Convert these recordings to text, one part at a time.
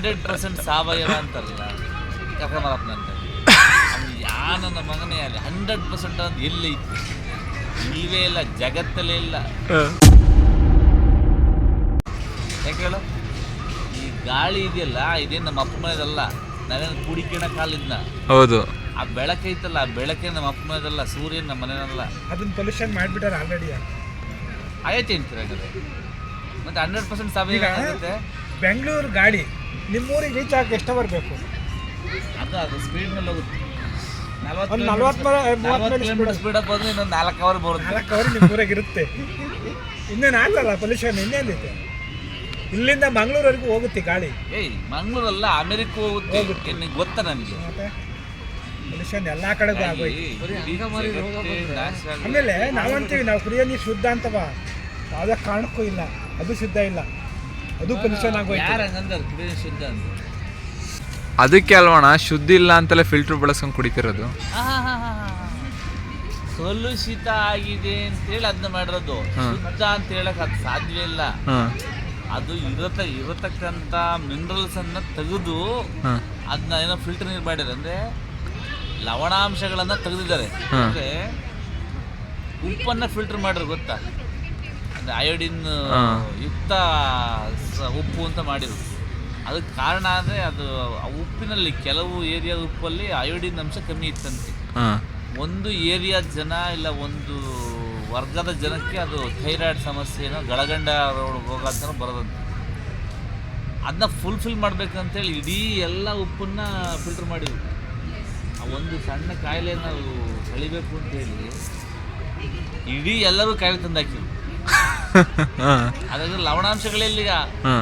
Hundred percent ಸಾವಯವ ಅಂತಾರಲ್ಲ ಯಾಕಂದ್ರೆ ಅಂತ ಯಾನ ಯಾ ನನ್ನ ಮಗನೇ ಅಲ್ಲಿ ಹಂಡ್ರೆಡ್ ಪರ್ಸೆಂಟ್ ಅಂತ ಎಲ್ಲಿ ನೀವೇ ಇಲ್ವೇ ಇಲ್ಲ ಜಗತ್ತಲ್ಲೇ ಇಲ್ಲ. ಯಾಕೆ ಹೇಳು? ಈ ಗಾಳಿ ಇದೆಯಲ್ಲ ಇದೇನು ನಮ್ಮ ಅಪ್ಪ ಮನೆಯದಲ್ಲ ನಾವೇನು ಕುಡಿಕಿಣ ಕಾಲಿದ್ನ ಹೌದು. ಆ ಬೆಳಕೈತಲ್ಲ ಆ ಬೆಳಕೆ ನಮ್ಮ ಅಪ್ಪ ಮನೆಯದಲ್ಲ ಸೂರ್ಯನ ನಮ್ಮ ಮನೆಯಲ್ಲ ಅದನ್ನ ಪೊಲ್ಯೂಷನ್ ಮಾಡಿಬಿಟ್ಟಾರೆ ಆಲ್ರೆಡಿ ಆಯ್ತು ಅಂತೀರ ಮತ್ತೆ ಹಂಡ್ರೆಡ್ ಪರ್ಸೆಂಟ್ ಸಾವಯವ ಆಗುತ್ತೆ? ಬೆಂಗಳೂರು ಗಾಡಿ ನಿಮ್ಮೂರಿಗೆ ರೀಚ್ ಆಗಕ್ಕೆ ಎಷ್ಟು ಬರಬೇಕು ಅದು ಅದು ಸ್ಪೀಡ್ ಮೇಲೆ ಹೋಗುತ್ತೆ. ಒಂದು ನಲ್ವತ್ತು ಮೂವತ್ತು ಮೇಲೆ ಕಿಲೋಮೀಟರ್ ಸ್ಪೀಡ್ ಅಪ್ ಬಂದ್ರೆ ಇನ್ನೊಂದು ನಾಲ್ಕು ಅವರ್ ಬರುತ್ತೆ. ನಾಲ್ಕು ಅವರ್ ನಿಮ್ಮ ಊರಾಗ ಇರುತ್ತೆ. ಇನ್ನೇನು ಆಗಲ್ಲ ಪೊಲ್ಯೂಷನ್ ಇನ್ನೇನಿದೆ? ಇಲ್ಲಿಂದ ಮಂಗಳೂರವರೆಗೂ ಹೋಗುತ್ತೆ ಗಾಳಿ. ಏಯ್ ಮಂಗಳೂರಲ್ಲ ಅಮೆರಿಕ ಹೋಗುತ್ತೆ. ಹೋಗುತ್ತೆ. ನಿನಗೆ ಗೊತ್ತಾ ನನಗೆ ಪೊಲ್ಯೂಷನ್ ಎಲ್ಲ ಕಡೆಗೂ ಆಗೋಯ್ತು. ಆಮೇಲೆ ಆಮೇಲೆ ನಾವಂತೀವಿ ನಾವು ಕುಡಿಯೋ ನೀರು ಶುದ್ಧ ಅಂತವ ಯಾವುದೇ ಕಾರಣಕ್ಕೂ ಇಲ್ಲ. ಅದು ಶುದ್ಧ ಇಲ್ಲ. ಅದು ಪೊಲ್ಯೂಷನ್ ಆಗೋಯ್ತು. ಅದಕ್ಕೆ ಅಲ್ವಣ ಶುದ್ಧ ಇಲ್ಲ ಅಂತಲೇ ಫಿಲ್ಟರ್ ಬಳಸ್ಕೊಂಡು ಕುಡಿತಿರೋದು. ಕಲುಷಿತ ಆಗಿದೆ ಅಂತ ಹೇಳಿ ಅದನ್ನ ಮಾಡಿರೋದು. ಶುದ್ಧ ಅಂತ ಹೇಳಕ್ ಅದು ಸಾಧ್ಯ ಇಲ್ಲ. ಅದು ಇರತ ಇರತಕ್ಕಂತ ಮಿನರಲ್ಸ್ ಅನ್ನ ತೆಗೆದು ಅದನ್ನ ಏನೋ ಫಿಲ್ಟರ್ ನೀರು ಮಾಡಿದ್ರೆ ಅಂದ್ರೆ ಲವಣಾಂಶಗಳನ್ನ ತೆಗೆದಿದ್ದಾರೆ. ಅಂದ್ರೆ ಉಪ್ಪನ್ನ ಫಿಲ್ಟರ್ ಮಾಡಿದ್ರು ಗೊತ್ತಾ? ಅಂದ್ರೆ ಅಯೋಡಿನ್. ಯುಕ್ತ ಉಪ್ಪು ಅಂತ ಮಾಡಿದ್ರು ಅದಕ್ಕೆ ಕಾರಣ ಅಂದರೆ ಅದು ಆ ಉಪ್ಪಿನಲ್ಲಿ ಕೆಲವು ಏರಿಯಾದ ಉಪ್ಪಲ್ಲಿ ಅಯೋಡಿನ್ ಅಂಶ ಕಮ್ಮಿ ಇತ್ತಂತೆ. ಒಂದು ಏರಿಯಾದ ಜನ ಇಲ್ಲ ಒಂದು ವರ್ಗದ ಜನಕ್ಕೆ ಅದು ಥೈರಾಯ್ಡ್ ಸಮಸ್ಯೆನ ಗಳಗಂಡ ರೋಗ ಅಂತ ಬರೋದಂತೆ. ಅದನ್ನ ಫುಲ್ಫಿಲ್ ಮಾಡ್ಬೇಕಂತೇಳಿ ಇಡೀ ಎಲ್ಲ ಉಪ್ಪನ್ನ ಫಿಲ್ಟರ್ ಮಾಡಿದ್ರು. ಆ ಒಂದು ಸಣ್ಣ ಕಾಯಿಲೆಯನ್ನು ನಾವು ಕಳಿಬೇಕು ಅಂತೇಳಿ ಇಡೀ ಎಲ್ಲರೂ ಕಾಯಿಲೆ ತಂದಾಕಿದ್ರು. ಹಾಂ ಲವಣಾಂಶಗಳೆಲ್ಲ ಈಗ.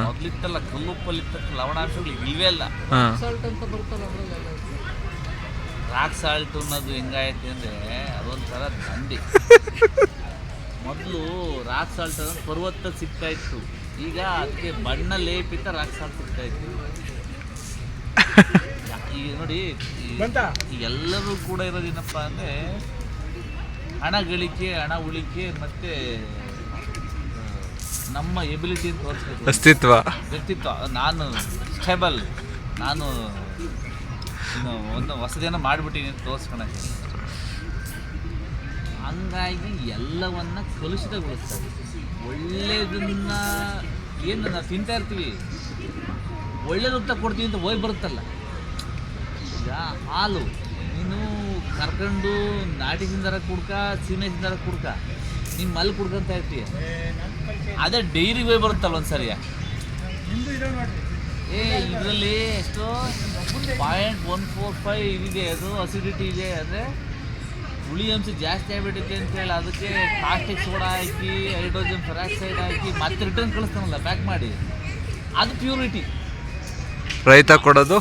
ಮೊದ್ಲಿತ್ತಲ್ಲ ಕಲ್ಲುಪ್ಪಲ್ಲಿತ್ತ ಲವಣಾಂಶಗಳು ಇಲ್ವೇ ಇಲ್ಲ ರಾಕ್ ಸಾಲ್ಟ್ ಅನ್ನೋದು ಹೆಂಗಾಯ್ತು ಅಂದ್ರೆ ಅದೊಂಥರ ದಂಡಿ. ಮೊದಲು ರಾಕ್ ಸಾಲ್ಟ್ ಅನ್ನೋದು ಪರ್ವತ ಸಿಗ್ತಾ ಇತ್ತು ಈಗ ಅದಕ್ಕೆ ಬಣ್ಣ ಲೇಪಿತ ರಾಕ್ ಸಾಲ್ಟ್ ಸಿಗ್ತಾ ಇತ್ತು ಈಗ ನೋಡಿ ಈ- ಬಂತಾ? ಎಲ್ಲರೂ ಕೂಡ ಇರೋದೇನಪ್ಪ ಅಂದ್ರೆ ಹಣ ಗಳಿಕೆ ಹಣ ಉಳಿಕೆ ಮತ್ತು ನಮ್ಮ ಎಬಿಲಿಟಿ ತೋರಿಸ್ಬೇಕು. ಅಸ್ತಿತ್ವ. ವ್ಯಕ್ತಿತ್ವ. ನಾನು ಸ್ಟೇಬಲ್ ನಾನು ಇನ್ನು ಒಂದು ಹೊಸದೇನೋ ಮಾಡಿಬಿಟ್ಟಿನಿ ಅಂತ ತೋರಿಸ್ಕೊಳಕ್ಕೆ. ಹಂಗಾಗಿ ಎಲ್ಲವನ್ನ ಕಲುಷಿತಗೊಳಿಸ್ತಾರೆ. ಒಳ್ಳೇದನ್ನ ಏನು ನಾವು ತಿಂತಾ ಇರ್ತೀವಿ. ಒಳ್ಳೇದು ಅಂತ ಕೊಡ್ತೀವಿ ಅಂತ ಹೋಗಿ ಬರುತ್ತಲ್ಲ. ಈಗ ಹಾಲು. ನೀನು ಕರ್ಕೊಂಡು ನಾಟಿ ತಿಂದಾರ ಕುಡ್ಕ ಸೀಮೆ ತಿಂದಾರ ಕುಡ್ಕ. ನೀನು ಮಲ್ಲಿ ಕುಡ್ಕೊಂತ ಇರ್ತೀಯ ಅದೇ ಡೈರಿ ಹೋಗಿ ಬರುತ್ತಲ್ಲ ಒಂದ್ಸರಿ. ಇದೆ ಏ ಇದರಲ್ಲಿ ಎಷ್ಟು ಪಾಯಿಂಟ್ ಒನ್ ಫೋರ್ ಫೈವ್ ಇದಿದೆ ಅದು ಅಸಿಡಿಟಿ ಇದೆ. ಅಂದರೆ ಹುಳಿ ಅಂಶ ಜಾಸ್ತಿ ಆಗಿಬಿಟ್ಟಿದೆ ಅಂತೇಳಿ ಅದಕ್ಕೆ ಪ್ಲಾಸ್ಟಿಕ್ ಸೋಡಾ ಹಾಕಿ ಹೈಡ್ರೋಜನ್ ಪೆರಾಕ್ಸೈಡ್ ಹಾಕಿ ಮತ್ತೆ ರಿಟರ್ನ್ ಕಳಿಸ್ತಾನಲ್ಲ ಪ್ಯಾಕ್ ಮಾಡಿ. ಅದು ಪ್ಯೂರಿಟಿ ರೈತ ಕೊಡೋದು?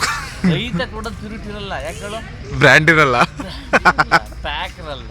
ರೈತ ಕೊಡೋದು ಪ್ಯೂರಿಟಿ ಇರಲ್ಲ. ಯಾಕೆ ಬ್ರ್ಯಾಂಡ್ ಇರಲ್ಲ. ಪ್ಯಾಕ್ ಇರಲ್ಲ.